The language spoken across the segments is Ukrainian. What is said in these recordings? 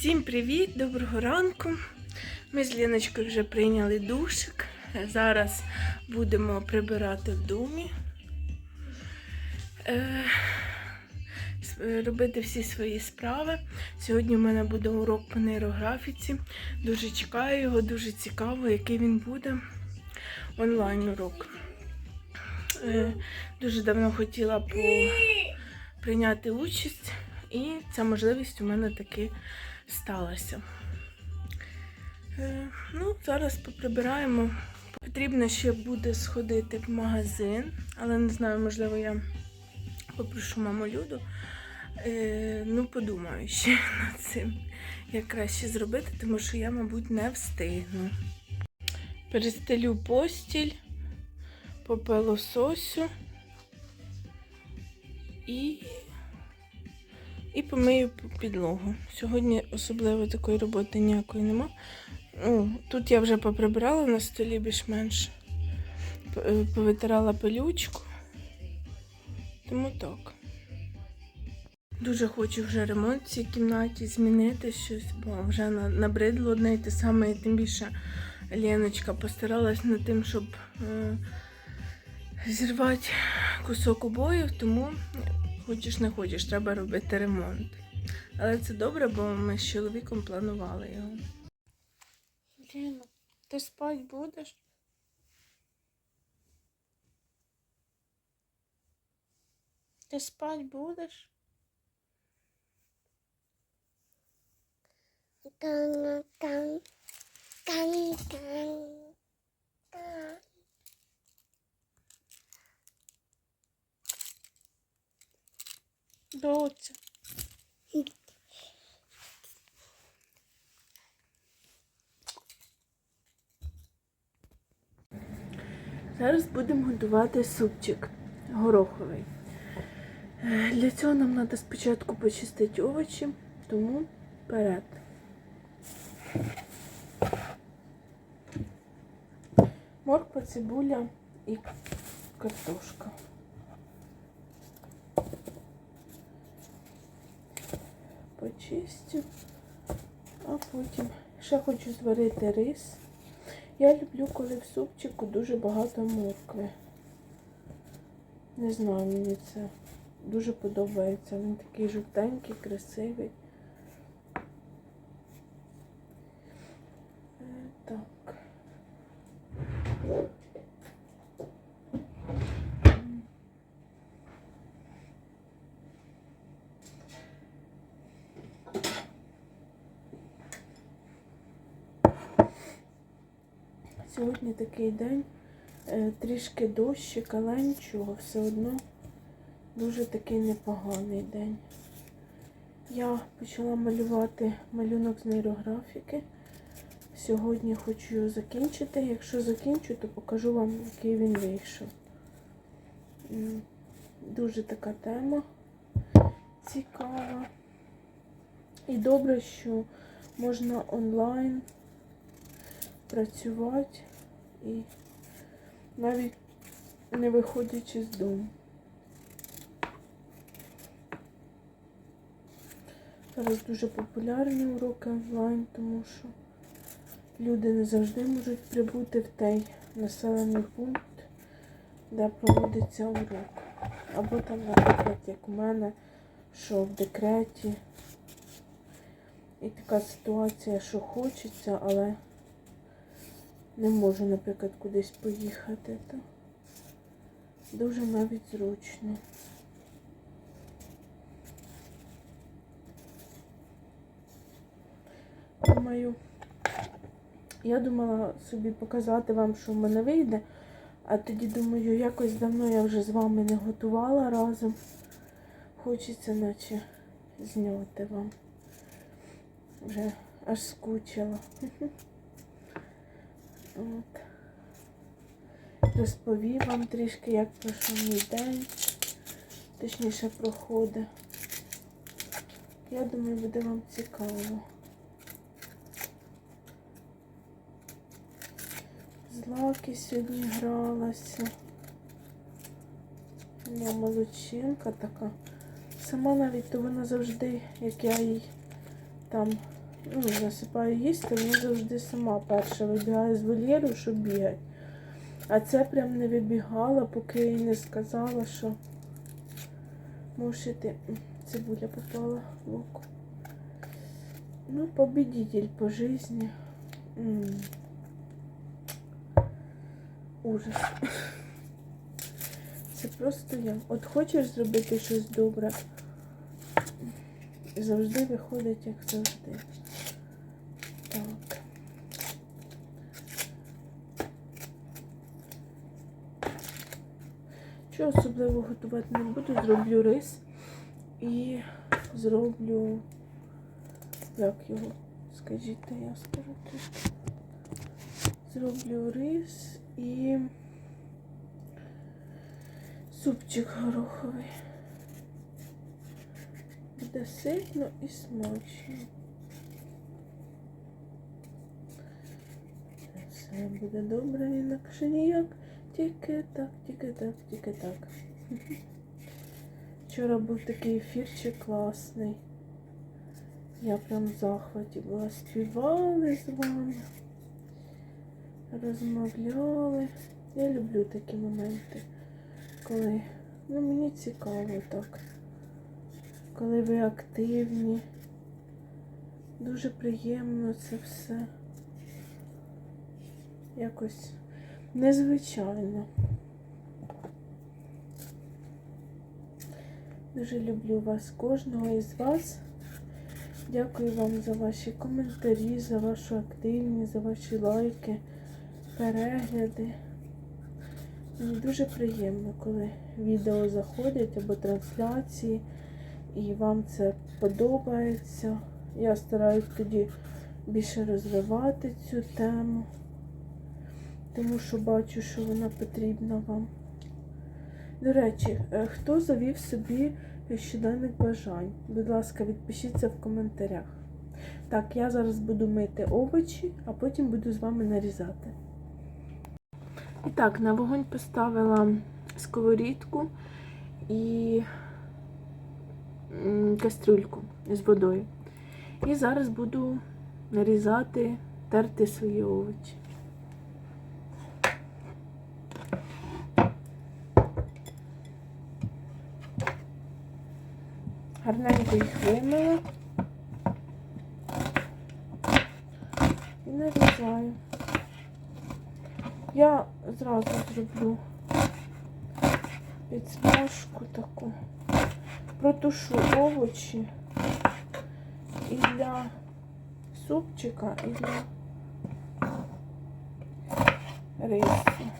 Всім привіт, доброго ранку. Ми з Ліночкою вже прийняли душик. Зараз будемо прибирати в домі. Е, робити всі свої справи. Сьогодні в мене буде урок по нейрографіці. Дуже чекаю його, дуже цікаво, який він буде. Онлайн урок. Е, дуже давно хотіла прийняти участь, і ця можливість у мене таки сталася. Е, ну, зараз поприбираємо. Потрібно ще буде сходити в магазин, але не знаю, можливо, я попрошу маму Люду. Е, ну, подумаю ще над цим, як краще зробити, тому що я, мабуть, не встигну. Перестелю постіль, попелососю і і помию підлогу. Сьогодні особливо такої роботи ніякої нема. Ну, тут я вже поприбирала на столі більш-менш. Е, Повитирала пилючку. Тому так. Дуже хочу вже ремонт в цій кімнаті змінити щось, бо вже набридло одне і те саме, і тим більше Леночка постаралась над тим, щоб е, зірвати кусок обоїв, тому хочеш не хочеш, треба робити ремонт. Але це добре, бо ми з чоловіком планували його. Ліна, ти спать будеш? Ти спать будеш? Gang, gang, gang, gang, gang. Доця. Зараз будемо готувати супчик гороховий. Е, Для цього нам треба спочатку почистити овочі, тому вперед. Морква, цибуля і картошка. Почистю, а потім ще хочу зварити рис. Я люблю, коли в супчику дуже багато моркви. Не знаю, мені це дуже подобається. Він такий жовтенький, красивий. Е, Так. Сьогодні такий день, е, трішки дощик, але нічого, все одно дуже такий непоганий день. Я почала малювати малюнок з нейрографіки. Сьогодні хочу його закінчити. Якщо закінчу, то покажу вам, який він вийшов. Дуже така тема цікава. І добре, що можна онлайн працювати і навіть не виходячи з дому. Зараз дуже популярні уроки онлайн, тому що люди не завжди можуть прибути в той населений пункт, де проводиться урок. Або там, наприклад, як у мене, що в декреті. І така ситуація, що хочеться, але не можу, наприклад, кудись поїхати. То дуже навіть зручно. Думаю, я думала собі показати вам, що в мене вийде, а тоді думаю, якось давно я вже з вами не готувала разом. Хочеться наче зняти вам. Вже аж скучила. От. Розповім вам трішки, як пройшов мій день, точніше проходить. Я думаю, буде вам цікаво. Злаки сьогодні гралася. Моя молодчинка така. Сама навіть то вона завжди, як я їй там ну, насипаю їсти, вона завжди сама перша вибігає з вольєру, щоб бігати. А це прям не вибігала, поки їй не сказала, що можеш іти. Цибуля попала в око. Ну, победитель по. М. Ужас. Це просто я. От хочеш зробити щось добре. Завжди виходить, як завжди. Так. Чого особливо готувати не буду, зроблю рис і зроблю. Як його? Скажіть, я скажу трішки. Зроблю рис і супчик гороховий. Буде ситно і смачно. Все буде добре, інакше ніяк. Тільки так, тільки так, тільки так. Вчора був такий ефірчик класний. Я прям в захваті була. Співали з вами, розмовляли. Я люблю такі моменти, коли ну, мені цікаво так. Коли ви активні. Дуже приємно це все. Якось незвичайно. Дуже люблю вас, кожного із вас. Дякую вам за ваші коментарі, за вашу активність, за ваші лайки, перегляди. Мені дуже приємно, коли відео заходять або трансляції, і вам це подобається. Я стараюсь тоді більше розвивати цю тему, тому що бачу, що вона потрібна вам. До речі, е, хто завів собі щоденник бажань? Будь ласка, відпишіться в коментарях. Так, я зараз буду мити овочі, а потім буду з вами нарізати. І так, на вогонь поставила сковорідку і кастрюльку з водою. І зараз буду нарізати, терти свої овочі. Гарненько їх вимила і нарізаю. Я зразу зроблю підсмажку таку. Протушу овочі і для супчика, і для рису.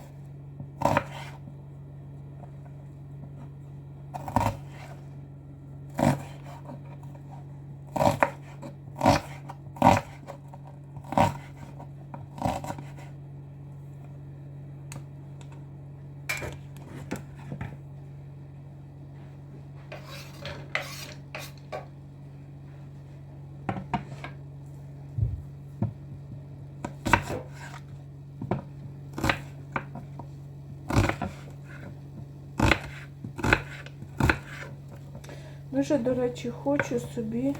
Дуже, до речі, хочу собі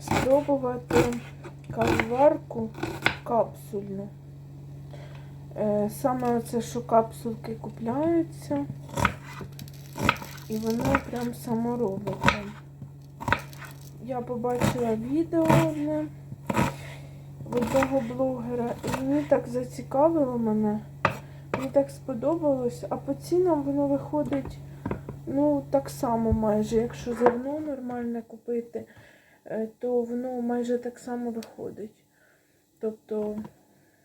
спробувати кавоварку капсульну. Е, Саме оце, що капсулки купляються, і воно прям само робиться. Я побачила відео одне одного блогера, і мені так зацікавило мене. Мені так сподобалось, а по цінам воно виходить. Ну, так само майже, якщо зерно нормальне купити, е, то воно майже так само виходить. Тобто,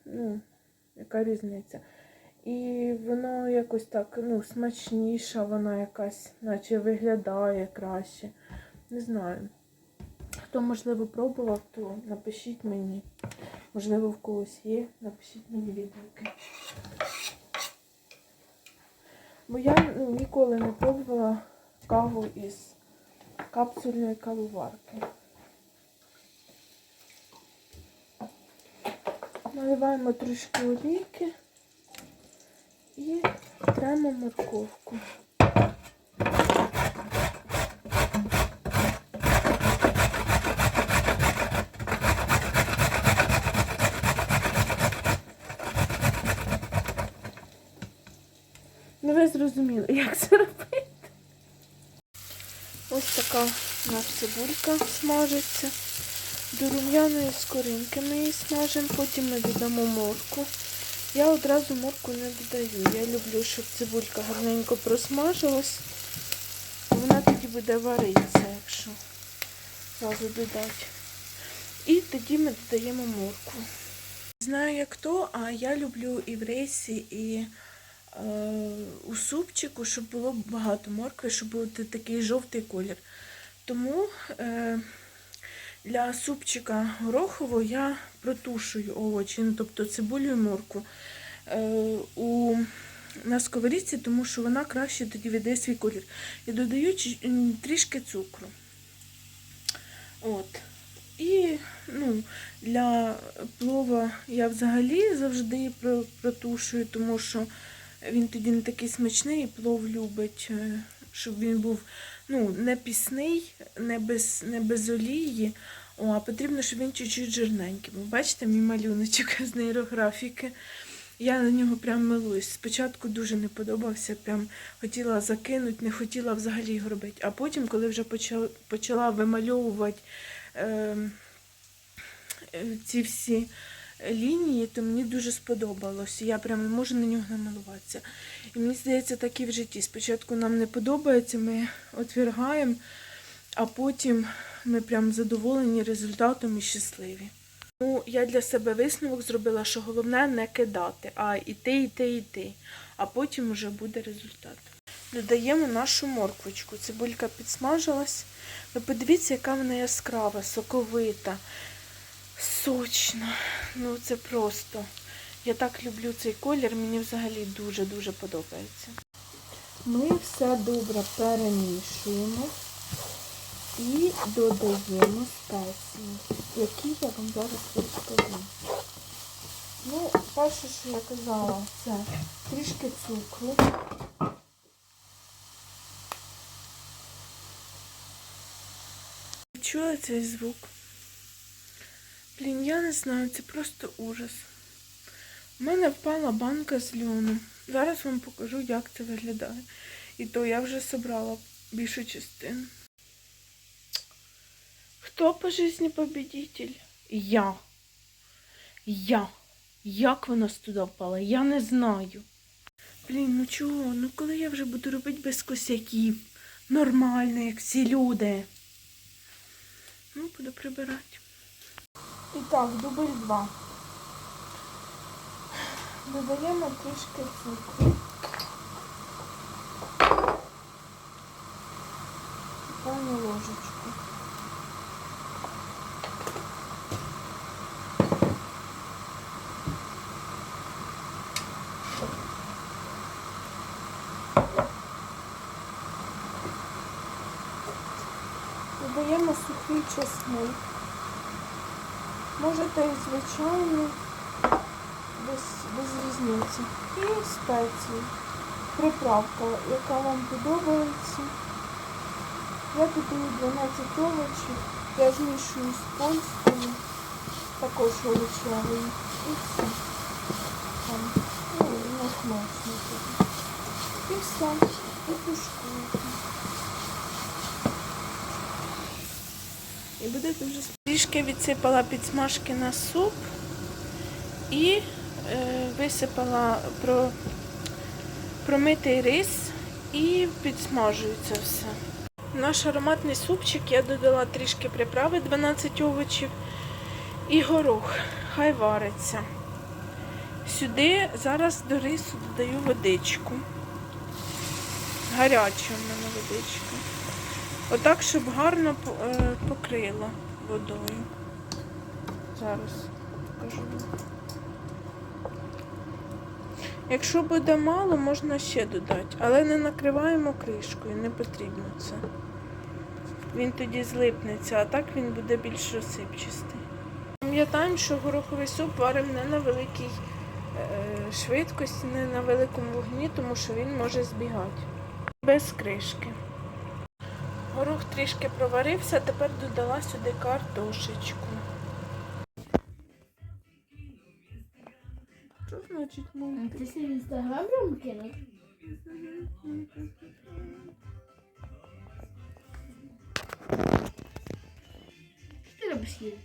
ну, яка різниця? І воно якось так, ну, смачніша, вона якась, наче виглядає краще. Не знаю. Хто, можливо, пробував, то напишіть мені. Можливо, в когось є, напишіть мені відгуки. Бо я ну, ніколи не пробувала каву із капсульної кавоварки. Наливаємо трошки олійки і тремо морковку. Не зрозуміли, як це робити. Ось така у нас цибулька смажиться. До рум'яної скоринки ми її смажимо, потім ми додамо морку. Я одразу морку не додаю. Я люблю, щоб цибулька гарненько просмажилась. Вона тоді буде варитися, якщо зразу додати. І тоді ми додаємо моркву. Знаю як то, а я люблю і в рейсі, і у супчику, щоб було багато моркви, щоб був такий жовтий колір. Тому е, для супчика горохового я протушую овочі, ну, тобто цибулю і моркву е, у, на сковорідці, тому що вона краще тоді віддає свій колір. І додаю трішки цукру. От. І ну, для плова я взагалі завжди протушую, тому що він тоді не такий смачний, і плов любить, е, щоб він був ну, не пісний, не без, не без олії, О, а потрібно, щоб він чуть-чуть жирненький. Бачите, мій малюночок з нейрографіки. Я на нього прям милуюсь. Спочатку дуже не подобався, прям хотіла закинути, не хотіла взагалі його робити. А потім, коли вже почала, вимальовувати е, е, ці всі лінії, то мені дуже сподобалось. Я прям можу на нього намалуватися. І мені здається, так і в житті. Спочатку нам не подобається, ми отвергаємо, а потім ми прям задоволені результатом і щасливі. Ну, я для себе висновок зробила, що головне не кидати, а іти, іти, іти. А потім вже буде результат. Додаємо нашу морквочку. Цибулька підсмажилась. Ви подивіться, яка вона яскрава, соковита, сочна. Ну це просто. Я так люблю цей колір, мені взагалі дуже-дуже подобається. Ми все добре перемішуємо і додаємо спеції, які я вам зараз розкажу. Ну, перше, що я казала, це трішки цукру. Чула цей звук? Блін, я не знаю, це просто ужас. У мене впала банка з льону. Зараз вам покажу, як це виглядає. І то я вже собрала більшу частину. Хто по житті победитель? Я. Я. Як вона туди впала? Я не знаю. Блін, ну чого? Ну коли я вже буду робити без косяків? Нормально, як всі люди. Ну, буду прибирати. І так, дубль два. Додаємо трішки цукру. Повну ложечку. Додаємо сухий чесник. Можете і звичайний, без, без різниці. І спеції. Приправка, яка вам подобається. Я додаю 12 овочів. Я змішую з польською, також овочевою. І все. Там, ну, воно смачно буде. І все. І тушкуєте. І буде дуже. Трішки відсипала підсмажки на суп і е, висипала про, промитий рис і підсмажую це все. Наш ароматний супчик я додала трішки приправи 12 овочів і горох. Хай вариться. Сюди зараз до рису додаю водичку. Гарячу в мене водичка. Отак, щоб гарно е, покрило водою. Зараз покажу. Якщо буде мало, можна ще додати, але не накриваємо кришкою, не потрібно це. Він тоді злипнеться, а так він буде більш розсипчастий. Пам'ятаємо, що гороховий суп варимо не на великій е, швидкості, не на великому вогні, тому що він може збігати. Без кришки. Горох трішки проварився, тепер додала сюди картошечку. Що значить мам? Ти сі в інстаграм прям кинув? Що робиш її?